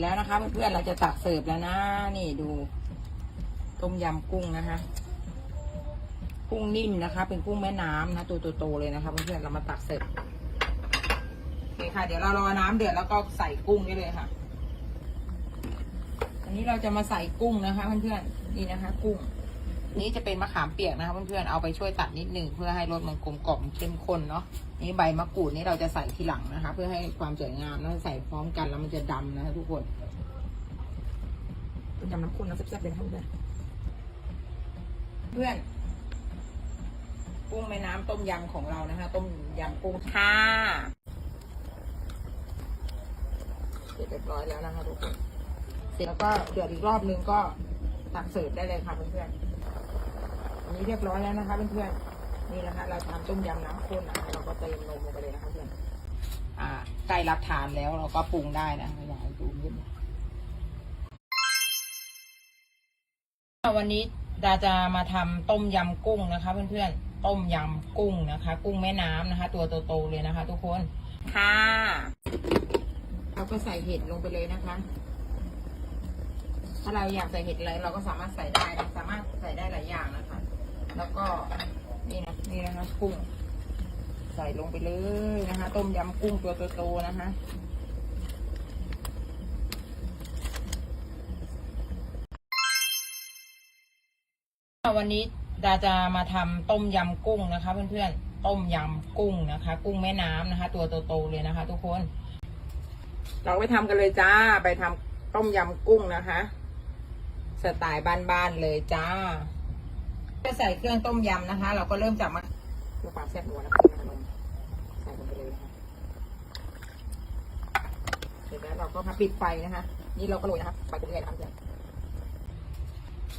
แล้วนะคะเพื่อนๆเราจะตักเสิร์ฟแล้วนะ นี่ดู ต้มยำกุ้งนะคะ กุ้งนิ่มนะคะ เป็นกุ้งแม่น้ำนะตัวโตๆเลยนะคะเพื่อนๆเรามาตักเสิร์ฟโอเคค่ะ เดี๋ยวเรารอน้ำเดือดแล้วก็ใส่กุ้งได้เลยค่ะ อันนี้เราจะมาใส่กุ้งนะคะ เพื่อนๆนี่นะคะ กุ้ง นี้จะเป็นมะขามเปียกนะคะเพื่อนๆเอาไปช่วยตัดนิดนึงเพื่อให้รสมันกลมกล่อมเข้มข้นเนาะนี่ใบมะกรูดนี่เราจะใส่ทีหลังนะคะ เพื่อให้ความสวยงามแล้วใส่พร้อมกันแล้วมันจะดำนะคะทุกคนเป็นยำน้ำข้นนะแซ่บๆเลยนะเพื่อนเพื่อนกุ้งแม่น้ำต้มยำของเรานะคะ ต้มยำกุ้งค่ะเสร็จเรียบร้อยแล้วนะคะทุกคนเสร็จแล้วก็เดือดอีกรอบนึงก็ตักเสิร์ฟได้เลยค่ะเพื่อนๆ อันนี้เรียบร้อยแล้วนะคะเพื่อนๆนี่นะคะ เราทำต้มยำน้ำข้นนะคะเราก็เติมนมลงไปเลยนะคะเพื่อนอ่าใกล้รับทานแล้วเราก็ปรุงได้นะอยากให้ดูนิดนึงวันนี้ดาจะมาทำต้มยำกุ้งนะคะ เพื่อนๆ ต้มยำกุ้งนะคะ กุ้งแม่น้ำนะคะ ตัวโตๆเลยนะคะ ทุกคนค่ะเราก็ใส่เห็ดลงไปเลยนะคะ ถ้าเราอยากใส่เห็ดอะไรเราก็สามารถใส่ได้นะสามารถใส่ได้หลายอย่างนะคะ แล้วก็นี่ นะคะกุ้งใส่ลงไปเลยนะคะ ต้มยำกุ้งตัวโตๆนะคะวันนี้ดาจะมาทำต้มยำกุ้งนะคะ เพื่อนๆต้มยำกุ้งนะคะ กุ้งแม่น้ำนะคะ ตัวโตๆเลยนะคะ ทุกคน เราไปทำกันเลยจ้าไปทำต้มยำกุ้งนะคะ สไตล์บ้านๆเลยจ้าจะใส่เครื่องต้มยำนะคะ เราก็เริ่มจากมา เพื่อความแซ่บนัวนะคะนมใส่ลงไปเลยนะคะเสร็จแล้วเราก็มาปิดไฟนะคะ นี่เราก็โรยนะคะไฟกุ้งใหญ่นะคะเพื่อน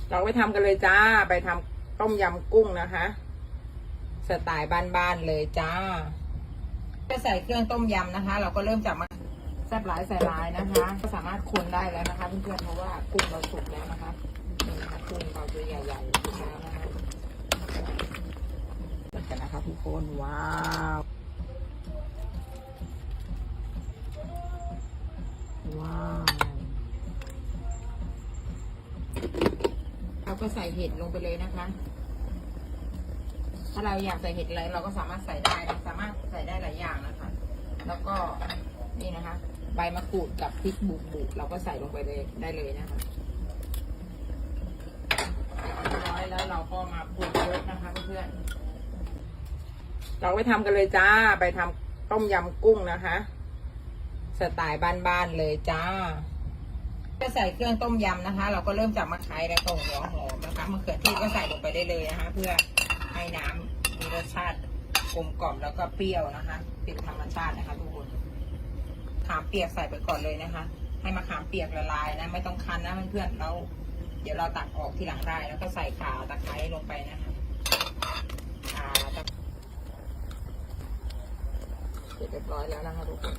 เราไปทำกันเลยจ้า ไปทำต้มยำกุ้งนะคะ สไตล์บ้านๆเลยจ้าจะใส่เครื่องต้มยำนะคะ เราก็เริ่มจากมาแซ่บหลายใส่หลายนะคะ ก็สามารถคนได้แล้วนะคะเพื่อนๆเพราะว่ากุ้งเราสุกแล้วนะคะนี่นะคะกุ้งเราตัวใหญ่ๆแล้วนะคะ กันนะคะทุกคนว้าวว้าวเราก็ใส่เห็ดลงไปเลยนะคะ ถ้าเราอยากใส่เห็ดอะไรเราก็สามารถใส่ได้สามารถใส่ได้หลายอย่างนะคะ แล้วก็นี่นะคะ ใบมะกรูดกับพริกบุกบุกเราก็ใส่ลงไปเลยได้เลยนะคะเรียบร้อยแล้วเราก็มาปรุงรสนะคะเพื่อนๆ เราไปทำกันเลยจ้า ไปทำต้มยำกุ้งนะคะ สไตล์บ้านๆเลยจ้าจะใส่เครื่องต้มยำนะคะ เราก็เริ่มจากมะขามและต้นหัวหอมนะคะมะเขือเทศก็ใส่ลงไปได้เลยนะคะ เพื่อให้น้ำมีรสชาติกลมกล่อมแล้วก็เปรี้ยวนะคะเป็นธรรมชาตินะคะทุกคนขามเปียกใส่ไปก่อนเลยนะคะ ให้มะขามเปียกละลายนะ ไม่ต้องคั้นนะเพื่อนๆเราเดี๋ยวเราตักออกทีหลังได้แล้วก็ใส่ข่าตะไคร้ลงไปนะคะข่าตะ สร็จเรียบร้อยแล้วนะคะทุกคน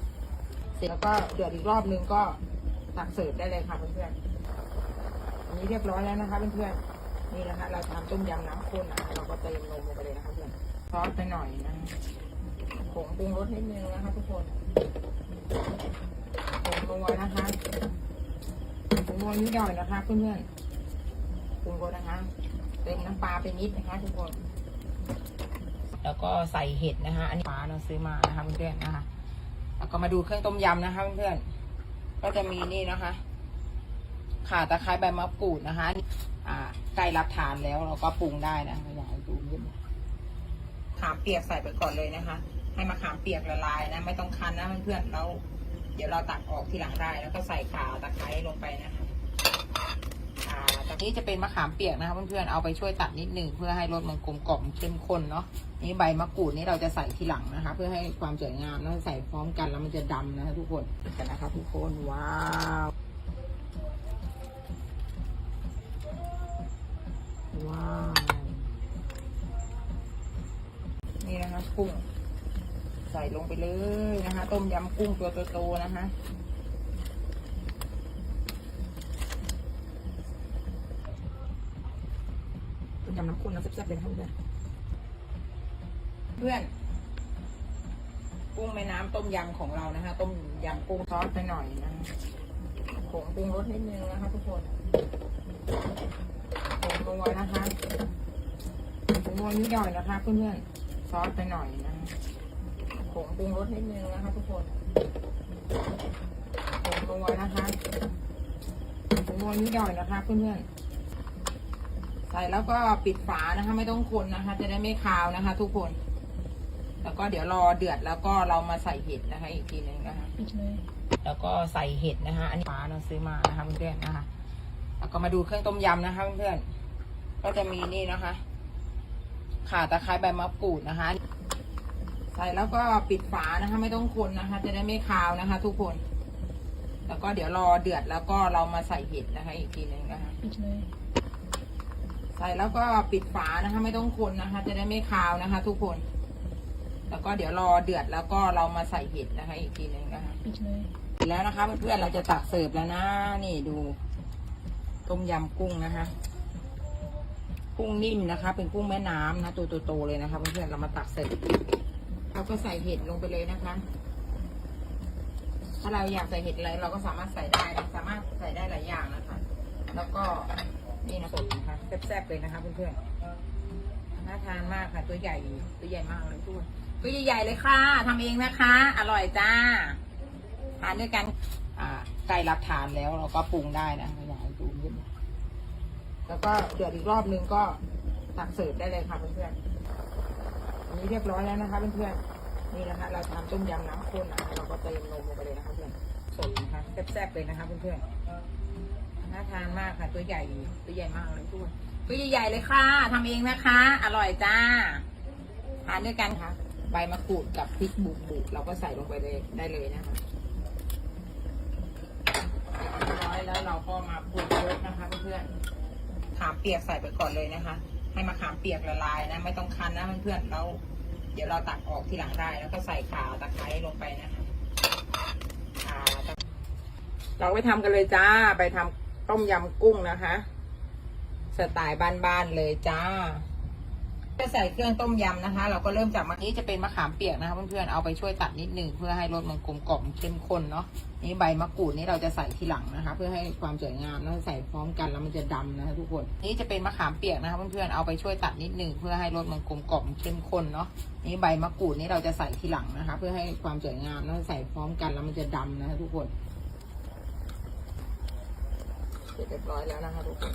เสร็จแล้วก็เดือดอีกรอบนึงก็ตักเสิร์ฟได้เลยค่ะเพื่อนๆอันนี้เรียบร้อยแล้วนะคะเพื่อนๆนี่นะคะ เราทำต้มยำน้ำข้นนะคะเราก็เติมนมลงไปเลยนะคะเพื่อนซอสไปหน่อยนะผงปรุงรสนิดนึงนะคะ ทุกคนผงนัวนะคะผงนัวนิดหน่อยนะคะเพื่อนๆปรุงรสนะคะเติมน้ำปลาไปนิดนะคะ ทุกคน แล้วก็ใส่เห็ดนะคะ อันนี้ปลาเราซื้อมานะคะเพื่อนๆนะคะ แล้วก็มาดูเครื่องต้มยำนะคะเพื่อนๆ ก็จะมีนี่นะคะ ข่าตะไคร้ใบมะกรูดนะคะอ่าใกล้รับทานแล้วเราก็ปรุงได้นะอยากดูนิดขามเปียกใส่ไปก่อนเลยนะคะ ให้มะขามเปียกละลายนะ ไม่ต้องคั้นนะเพื่อนๆเราเดี๋ยวเราตักออกทีหลังได้ แล้วก็ใส่ข่าตะไคร้ลงไปนะคะ ตอนนี้จะเป็นมะขามเปียกนะคะเพื่อนๆ เอาไปช่วยตัดนิดนึงเพื่อให้รสมันกลมกล่อมเข้มข้นเนาะ นี่ใบมะกรูดนี่เราจะใส่ทีหลังนะคะ เพื่อให้ความสวยงามแล้วใส่พร้อมกันแล้วมันจะดำนะคะทุกคนกันนะคะทุกคน ว้าวว้าวนี่นะคะกุ้งใส่ลงไปเลยนะคะ ต้มยำกุ้งตัวโตๆนะคะ ต้มยำน้ำแซ่บๆเลยนะเพื่อนเพื่อนกุ้งแม่น้ำต้มยำของเรานะคะ ต้มยำกุ้งซอสไปหน่อยนะผงปรุงรสนิดนึงนะคะทุกคนผงนัวนะคะผงนัวนิดหน่อยนะคะเพื่อนๆซอสไปหน่อยนะคะผงปรุงรสนิดนึงนะคะทุกคนผงนัวนะคะผงนัวนิดหน่อยนะคะเพื่อนๆ ใส่แล้วก็ปิดฝานะคะ ไม่ต้องคนนะคะ จะได้ไม่คาวนะคะ ทุกคน แล้วก็เดี๋ยวรอเดือดแล้วก็เรามาใส่เห็ดนะคะ อีกทีหนึ่งนะคะปิดเลยแล้วก็ใส่เห็ดนะคะ อันนี้ฟ้าเราซื้อมานะคะเพื่อนๆนะคะ แล้วก็มาดูเครื่องต้มยำนะคะเพื่อนๆก็จะมีนี่นะคะข่าตะไคร้ใบมะกรูดนะคะ ใส่แล้วก็ปิดฝานะคะ ไม่ต้องคนนะคะ จะได้ไม่คาวนะคะ ทุกคน แล้วก็เดี๋ยวรอเดือดแล้วก็เรามาใส่เห็ดนะคะ อีกทีหนึ่งนะคะปิดเลย ใส่แล้วก็ปิดฝานะคะ ไม่ต้องคนนะคะ จะได้ไม่คาวนะคะ ทุกคน แล้วก็เดี๋ยวรอเดือดแล้วก็เรามาใส่เห็ดนะคะ อีกทีหนึ่งนะคะปิดเลยแล้วนะคะเพื่อนๆเราจะตักเสิร์ฟแล้วนะ นี่ดูต้มยำกุ้งนะคะกุ้งนิ่มนะคะ เป็นกุ้งแม่น้ำนะตัวโตๆเลยนะคะเพื่อนๆเรามาตักเสิร์ฟเราก็ใส่เห็ดลงไปเลยนะคะ ถ้าเราอยากใส่เห็ดอะไรเราก็สามารถใส่ได้นะสามารถใส่ได้หลายอย่างนะคะ แล้วก็นี่นะสดนะคะ แซ่บๆเลยนะคะเพื่อนๆน่าทานมากค่ะ ตัวใหญ่ตัวใหญ่มากเลยทุกคนตัวใหญ่ๆเลยค่ะทำเองนะคะ อร่อยจ้าทานด้วยกัน อ่าใกล้รับทานแล้วเราก็ปรุงได้นะอยากให้ดูนิดนึงแล้วก็เดือดอีกรอบนึงก็ตักเสิร์ฟได้เลยค่ะเพื่อนๆอันนี้เรียบร้อยแล้วนะคะเพื่อนๆนี่นะคะ เราทำต้มยำน้ำข้นนะคะเราก็เติมนมลงไปเลยนะคะเพื่อนสดนะคะแซ่บๆเลยนะคะเพื่อนๆ น่าทานมากค่ะ ตัวใหญ่ตัวใหญ่มากเลยทุกคนตัวใหญ่ๆเลยค่ะทำเองนะคะ อร่อยจ้าทานด้วยกันค่ะใบมะกรูดกับพริกบุกๆเราก็ใส่ลงไปเลยได้เลยนะคะเรียบร้อยแล้วเราก็มาปรุงรสนะคะเพื่อนๆขามเปียกใส่ไปก่อนเลยนะคะ ให้มะขามเปียกละลายนะ ไม่ต้องคั้นนะเพื่อนๆแล้วเดี๋ยวเราตักออกทีหลังได้ แล้วก็ใส่ข่าตะไคร้ลงไปนะคะข่าตะเราไปทำกันเลยจ้า ไปทำ ต้มยำกุ้งนะคะ สไตล์บ้านๆเลยจ้าจะใส่เครื่องต้มยำนะคะ เราก็เริ่มจากมะนี้จะเป็นมะขามเปียกนะคะเพื่อนๆเอาไปช่วยตัดนิดนึงเพื่อให้รสมันกลมกล่อมเข้มข้นเนาะนี่ใบมะกรูดนี่เราจะใส่ทีหลังนะคะ เพื่อให้ความสวยงามแล้วใส่พร้อมกันแล้วมันจะดำนะคะทุกคนนี่จะเป็นมะขามเปียกนะคะเพื่อนๆเอาไปช่วยตัดนิดนึงเพื่อให้รสมันกลมกล่อมเข้มข้นเนาะนี่ใบมะกรูดนี่เราจะใส่ทีหลังนะคะ เพื่อให้ความสวยงามแล้วใส่พร้อมกันแล้วมันจะดำนะคะทุกคน ร็จเรียบร้อยแล้วนะคะทุกคน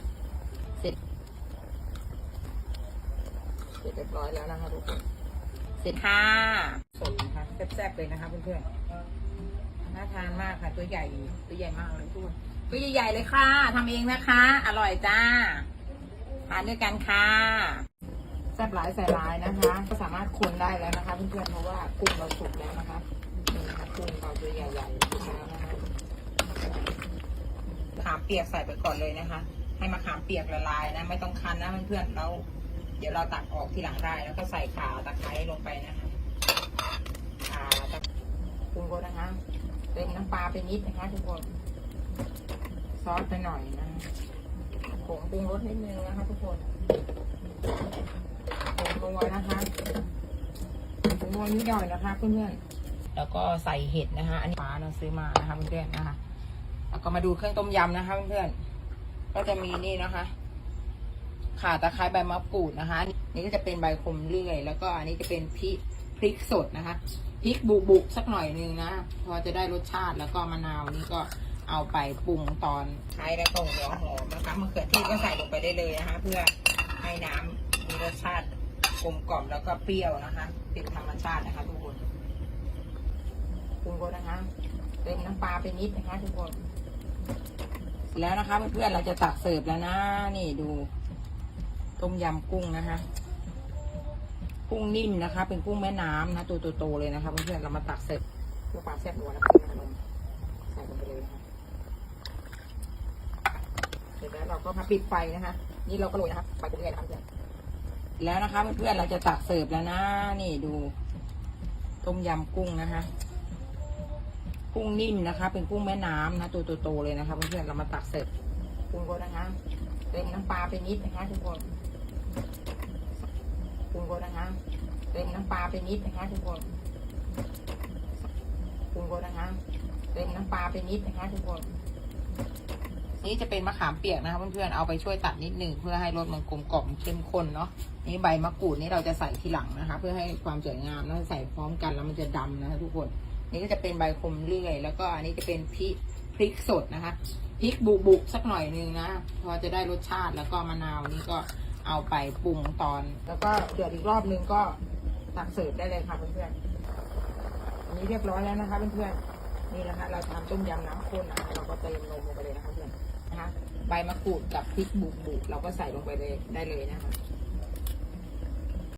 เสร็จเสร็จเรียบร้อยแล้วนะคะทุกคนเสร็จค่ะสดนะคะแซ่บๆเลยนะคะเพื่อนๆน่าทานมากค่ะ ตัวใหญ่ตัวใหญ่มากเลยทุกคนตัวใหญ่ๆเลยค่ะทำเองนะคะ อร่อยจ้าทานด้วยกันค่ะแซ่บหลายใส่หลายนะคะ ก็สามารถคนได้แล้วนะคะเพื่อนๆเพราะว่ากุ้งเราสุกแล้วนะคะนี่นะคะกุ้งเราตัวใหญ่ๆสุกแล้วนะคะมะ ขามเปียกใส่ไปก่อนเลยนะคะ ให้มะขามเปียกละลายนะ ไม่ต้องคั้นนะเพื่อนๆแล้วเดี๋ยวเราตักออกทีหลังได้ แล้วก็ใส่ข่าตะไคร้ลงไปนะคะข่าตะปรุงรสนะคะเติมน้ำปลาไปนิดนะคะทุกคนซอสไปหน่อยนะผงปรุงรสนิดนึงนะคะ ทุกคนผงนัวนะคะผงนัวนิดหน่อยนะคะเพื่อนๆแล้วก็ใส่เห็ดนะคะ อันนี้ฟ้าเราซื้อมานะคะเพื่อนๆนะคะ แล้วก็มาดูเครื่องต้มยำนะคะเพื่อนๆ ก็จะมีนี่นะคะ ข่าตะไคร้ใบมะกรูดนะคะ นี่ก็จะเป็นใบขมเลื่อย แล้วก็อันนี้จะเป็นพริกพริกสดนะคะ พริกบุบุกสักหน่อยนึงนะ พอจะได้รสชาติแล้วก็มะนาวนี่ก็เอาไปปรุงตอนใช้แล้วก็หัวหอมนะคะมะเขือเทศก็ใส่ลงไปได้เลยนะคะ เพื่อให้น้ำมีรสชาติกลมกล่อมแล้วก็เปรี้ยวนะคะเป็นธรรมชาตินะคะทุกคนปรุงรสนะคะเติมน้ำปลาไปนิดนะคะทุกคน แล้วนะคะเพื่อนๆเราจะตักเสิร์ฟแล้วนะ นี่ดู ต้มยำกุ้งนะคะ กุ้งนิ่มนะคะ เป็นกุ้งแม่น้ำนะตัวโตๆเลยนะคะเพื่อนๆเรามาตักเสิร็จเพื่อความแซ่บนัวนะคะขนมใส่ลงไปเลยนะคะเสร็จแล้วเราก็มาปิดไฟนะคะ นี่เราก็โรยนะคะไฟกุ้งใหญ่นะคะเพื่อนแล้วนะคะเพื่อนๆเราจะตักเสิร์ฟแล้วนะ นี่ดู ต้มยำกุ้งนะคะ กุ้งนิ่มนะคะ เป็นกุ้งแม่น้ำนะ ตัวโตๆเลยนะคะเพื่อนๆเรามาตักเสิร์ฟปรุงรสนะคะ เติมน้ำปลาไปนิดนะคะทุกคนปรุงรสนะคะเติมน้ำปลาไปนิดนะคะทุกคนปรุงรสนะคะเติมน้ำปลาไปนิดนะคะทุกคนนี่จะเป็นมะขามเปียกนะคะเพื่อนๆ เอาไปช่วยตัดนิดหนึ่งเพื่อให้รสมันกลมกล่อมเข้มข้นเนาะ นี่ใบมะกรูดนี่เราจะใส่ทีหลังนะคะ เพื่อให้ความสวยงามแล้วใส่พร้อมกันแล้วมันจะดำนะคะทุกคน นี่ก็จะเป็นใบคมเลื่อย แล้วก็อันนี้จะเป็นพริกพริกสดนะคะพริกบุบุสักหน่อยนึงนะพอจะได้รสชาติแล้วก็มะนาวนี่ก็เอาไปปรุงตอน แล้วก็เดือดอีกรอบนึงก็ตักเสิร์ฟได้เลยค่ะเพื่อนๆอันนี้เรียบร้อยแล้วนะคะเพื่อนๆนี่นะคะ เราทำต้มยำน้ำข้นนะคะเราก็เติมนมลงไปเลยนะคะเพื่อนนะคะ ใบมะกรูดกับพริกบุบุเราก็ใส่ลงไปเลยได้เลยนะคะ